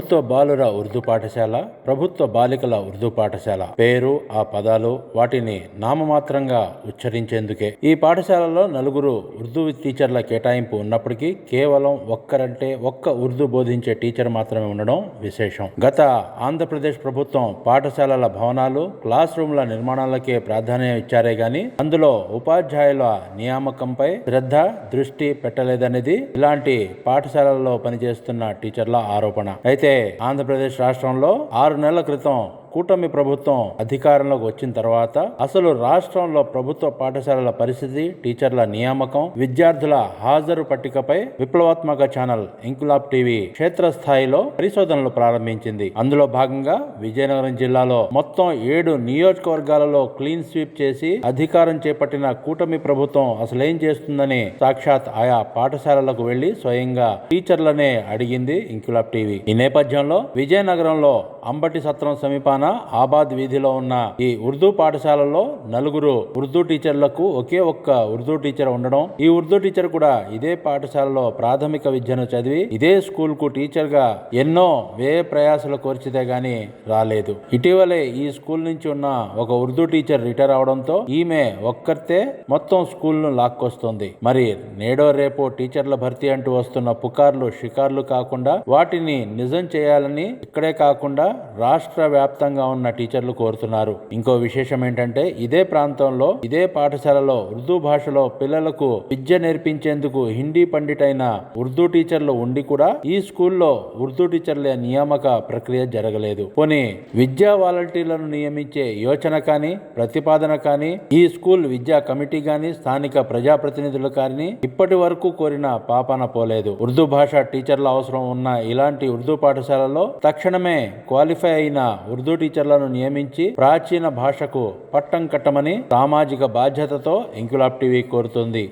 ప్రభుత్వ బాలుర ఉర్దూ పాఠశాల ప్రభుత్వ బాలికల ఉర్దూ పాఠశాల పేరు ఆ పదాలు వాటిని నామమాత్రంగా ఉచ్చరించేందుకే. ఈ పాఠశాలలో నలుగురు ఉర్దూ టీచర్ల కేటాయింపు ఉన్నప్పటికీ కేవలం ఒక్కరంటే ఒక్క ఉర్దూ బోధించే టీచర్ మాత్రమే ఉండడం విశేషం. గత ఆంధ్రప్రదేశ్ ప్రభుత్వం పాఠశాలల భవనాలు క్లాస్ రూమ్ల నిర్మాణాలకే ప్రాధాన్యం ఇచ్చారే గాని అందులో ఉపాధ్యాయుల నియామకంపై శ్రద్ధ దృష్టి పెట్టలేదనేది ఇలాంటి పాఠశాలల్లో పనిచేస్తున్న టీచర్ల ఆరోపణ. అయితే ఆంధ్రప్రదేశ్ రాష్ట్రంలో ఆరు నెలల క్రితం కూటమి ప్రభుత్వం అధికారంలోకి వచ్చిన తర్వాత అసలు రాష్ట్రంలో ప్రభుత్వ పాఠశాలల పరిస్థితి టీచర్ల నియామకం విద్యార్థుల హాజరు పట్టికపై విప్లవాత్మక ఛానల్ ఇంకులాబ్ టీవీ క్షేత్రస్థాయిలో పరిశోధనలు ప్రారంభించింది. అందులో భాగంగా విజయనగరం జిల్లాలో మొత్తం ఏడు నియోజకవర్గాలలో క్లీన్ స్వీప్ చేసి అధికారం చేపట్టిన కూటమి ప్రభుత్వం అసలేం చేస్తుందని సాక్షాత్ ఆయా పాఠశాలలకు వెళ్ళి స్వయంగా టీచర్లనే అడిగింది ఇంకులాబ్ టీవీ. ఈ నేపథ్యంలో విజయనగరంలో అంబటి సత్రం సమీపాన ఆబాద్ వీధిలో ఉన్న ఈ ఉర్దూ పాఠశాలలో నలుగురు ఉర్దూ టీచర్లకు ఒకే ఒక్క ఉర్దూ టీచర్ ఉండడం ఈ ఉర్దూ టీచర్ కూడా ఇదే పాఠశాలలో ప్రాథమిక విద్యను చదివి ఇదే స్కూల్కు టీచర్గా ఎన్నో వ్యయ ప్రయాసలు కోర్చితే గాని రాలేదు. ఇటీవలే ఈ స్కూల్ నుంచి ఉన్న ఒక ఉర్దూ టీచర్ రిటైర్ అవడంతో ఈమె ఒక్కరితే మొత్తం స్కూల్ను లాక్కొస్తుంది. మరి నేడో రేపో టీచర్ల భర్తీ అంటూ వస్తున్న పుకార్లు షికార్లు కాకుండా వాటిని నిజం చేయాలని ఇక్కడే కాకుండా రాష్ట్ర వ్యాప్తంగా ఉన్న టీచర్లు కోరుతున్నారు. ఇంకో విశేషం ఏంటంటే ఇదే ప్రాంతంలో ఇదే పాఠశాలలో ఉర్దూ భాషలో పిల్లలకు విద్య నేర్పించేందుకు హిందీ పండిటైన ఉర్దూ టీచర్లు ఉండి కూడా ఈ స్కూల్లో ఉర్దూ టీచర్ల నియామక ప్రక్రియ జరగలేదు. పోనీ విద్యా వాలంటీర్లను నియమించే యోచన కానీ ప్రతిపాదన కానీ ఈ స్కూల్ విద్యా కమిటీ కానీ స్థానిక ప్రజాప్రతినిధులు కానీ ఇప్పటి వరకు కోరిన పాపన పోలేదు. ఉర్దూ భాష టీచర్ల అవసరం ఉన్న ఇలాంటి ఉర్దూ పాఠశాలలో తక్షణమే క్వాలిఫై అయిన ఉర్దూ టీచర్లను నియమించి ప్రాచీన భాషకు పట్టం కట్టమని సామాజిక బాధ్యతతో ఇంకులాబ్ టీవీ కోరుతుంది.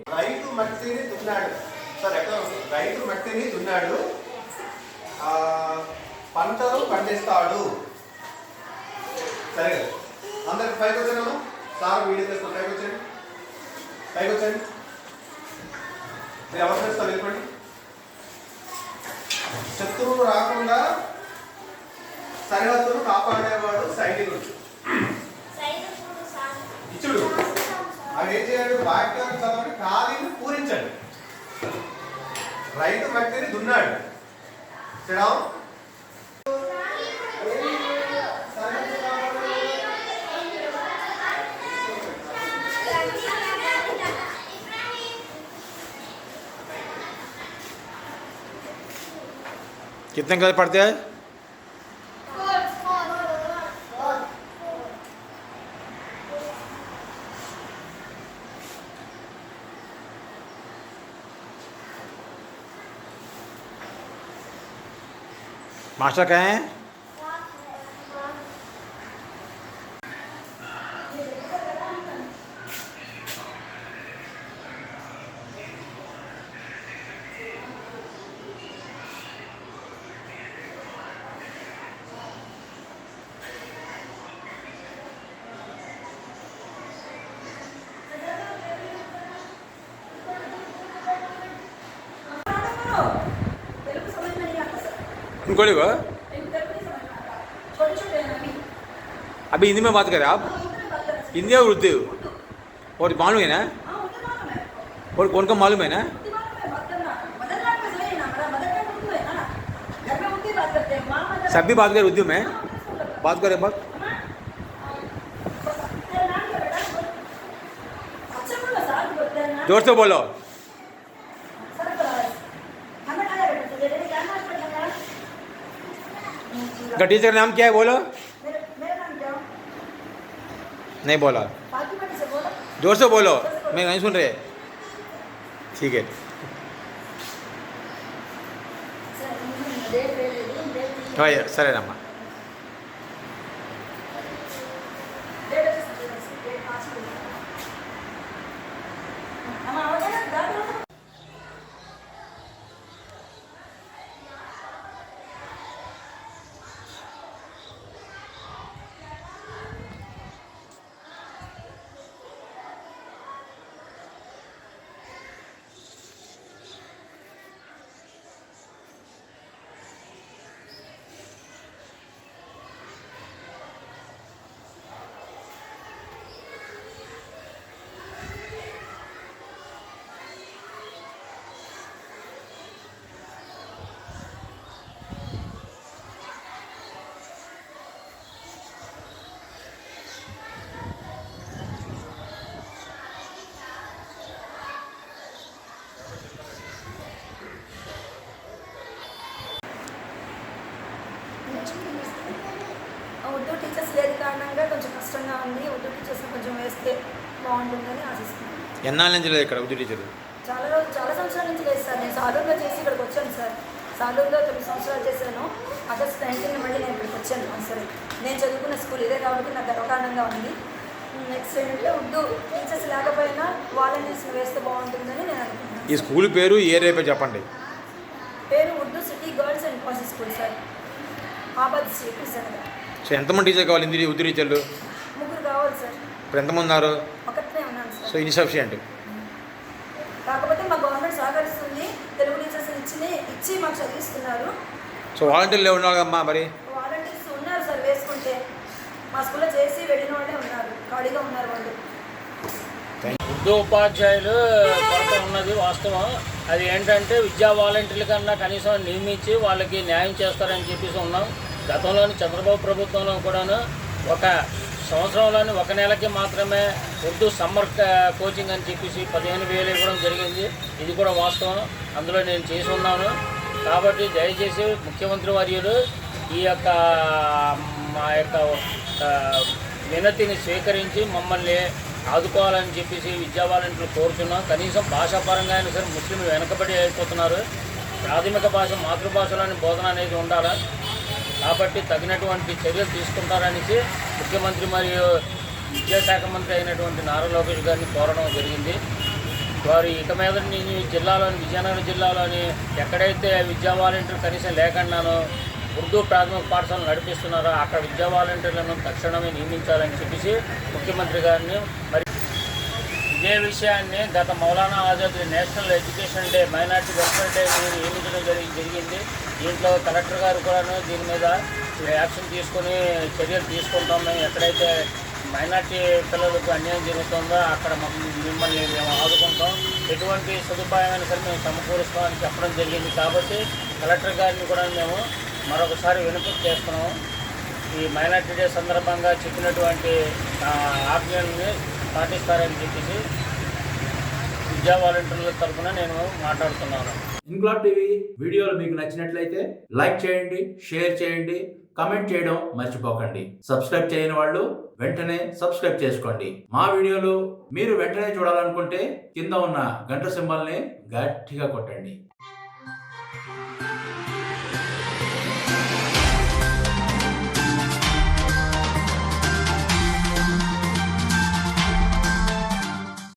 పంటలు పండిస్తాడు. సరే అందరికి పైకి వచ్చాను సార్ వీడియో చేస్తాను పైకి వచ్చాను పైకి వచ్చాను మీరు ఎవరు చేస్తారు చెప్పండి? శత్రువులు రాకుండా సరిహద్దును కాపాడేవాడు సైనికుడు ఇచ్చుడు అది ఏం చేయాలి వాక్యాలు చదవండి ఖాళీని పూరించండి రైతు మట్టిని దున్నాడు శ్రీరామ్ कितने गज पड़ते हैं मास्टर कहे हैं? देखो अभी हिंदी में बात करें आप। हिंदी और उर्दू। और मालूम है ना? और कौन का मालूम है ना? सब भी बात करें उर्दू में। बात करें बात। ज़ोर से बोलो। का टीचर का नाम क्या है बोलो नहीं बोला जोर से बोलो मैं नहीं सुन रहे ठीक है ఓయ్, సరేనమ్మా ఉంది. ఉర్దూ టీచర్స్ కొంచెం వేస్తే బాగుంటుందని ఆశిస్తున్నాను. ఎన్నాళ్ళ నుంచి లేదు ఇక్కడ ఉర్దూ టీచర్ చాలా రోజు చాలా సంవత్సరాల నుంచి లేదు సార్. నేను సాలూరులో చేసి ఇక్కడికి వచ్చాను సార్. సాలూరులో తొమ్మిది సంవత్సరాలు చేశాను. ఆగస్ట్ నైన్టీన్ మళ్ళీ నేను ఇక్కడికి వచ్చాను సరే. నేను చదువుకున్న స్కూల్ ఇదే కాబట్టి నాకు గర్వకారణంగా ఉంది. నెక్స్ట్ ఏంటంటే ఉర్దూ టీచర్స్ లేకపోయినా వాలంటీర్స్ వేస్తే బాగుంటుందని నేను అనుకుంటున్నాను ఈ స్కూల్ పేరు ఏ రేపే చెప్పండి. పేరు Urdu city girls and boys school sir. Abad Vizianagaram so ఎంతమంది టీచర్ కావాలి టీచర్లు? ముగ్గురు కావాలి సార్. ఇప్పుడు ఎంతమంది ఉన్నారు? ఒకటే ఉన్నాను సో సార్ ఇన్సఫిషియంట్. కాకపోతే మా గవర్నమెంట్ సహకరిస్తుంది తెలుగు టీచర్స్ ఇచ్చి ఇచ్చి మాకు చదివిస్తున్నారు. సో వాలంటీర్లు ఉన్నారు అమ్మా మరి? వాలంటీర్స్ ఉన్నారు సార్ వేసుకుంటే. మా స్కూల్లో చేసి వెళ్ళిన వాళ్ళే ఉన్నారు ఖాళీగా ఉన్నారు వాళ్ళు. ఉర్దూ ఉపాధ్యాయులు కొరత ఉన్నది వాస్తవం. అది ఏంటంటే విద్యా వాలంటీర్ల కన్నా కనీసం నియమించి వాళ్ళకి న్యాయం చేస్తారని చెప్పేసి ఉన్నాం. గతంలోని చంద్రబాబు ప్రభుత్వంలో కూడాను ఒక సంవత్సరంలోని ఒక నెలకి మాత్రమే ఉర్దూ సమ్మర్ కోచింగ్ అని చెప్పేసి పదిహేను వేలు ఇవ్వడం జరిగింది. ఇది కూడా వాస్తవం. అందులో నేను చేసి ఉన్నాను. కాబట్టి దయచేసి ముఖ్యమంత్రి వర్యులు ఈ యొక్క మా యొక్క వినతిని స్వీకరించి మమ్మల్ని ఆదుకోవాలని చెప్పేసి విద్యా వాలంటీర్లు కోరుతున్నాం. కనీసం భాషాపరంగా అయినా సరే ముస్లింలు వెనకబడి అయిపోతున్నారు. ప్రాథమిక భాష మాతృభాషలోని బోధన అనేది ఉండాలి? కాబట్టి తగినటువంటి చర్యలు తీసుకుంటారనేసి ముఖ్యమంత్రి మరియు విద్యాశాఖ మంత్రి అయినటువంటి నారా లోకేష్ గారిని కోరడం జరిగింది. వారు ఇక మీద నేను జిల్లాలోని విజయనగరం జిల్లాలోని ఎక్కడైతే విద్యా వాలంటీర్ కనీసం లేకుండానో ఉర్దూ ప్రాథమిక పాఠశాలను నడిపిస్తున్నారో అక్కడ విద్యా వాలంటీర్లను తక్షణమే నియమించాలని చెప్పేసి ముఖ్యమంత్రి గారిని మరి ఇదే విషయాన్ని గత Maulana Azad national education day minority welfare day మీరు నియమించడం జరిగి జరిగింది. దీంట్లో కలెక్టర్ గారు కూడాను దీని మీద యాక్షన్ తీసుకొని చర్యలు తీసుకుంటాం. మేము ఎక్కడైతే మైనార్టీ పిల్లలకు అన్యాయం జరుగుతుందో అక్కడ మిమ్మల్ని మేము ఆదుకుంటాం. ఎటువంటి సదుపాయమైన సరే మేము సమకూరుస్తామని చెప్పడం జరిగింది. కాబట్టి కలెక్టర్ గారిని కూడా మేము మరొకసారి వినతి చేస్తున్నాము ఈ మైనార్టీ డే సందర్భంగా చెప్పినటువంటి ఆ, ఆజ్ఞల్ని పాటిస్తారని చెప్పేసి విద్యా వాలంటీర్ల తరఫున నేను మాట్లాడుతున్నాను. ఇంక్లాబ్ టీవీ వీడియోలు మీకు నచ్చినట్లయితే లైక్ చేయండి షేర్ చేయండి కమెంట్ చేయడం మర్చిపోకండి. సబ్స్క్రైబ్ చేయని వాళ్ళు వెంటనే సబ్స్క్రైబ్ చేసుకోండి. మా వీడియోలు మీరు వెంటనే చూడాలనుకుంటే కింద ఉన్న గంట సింబల్ని గట్టిగా కొట్టండి.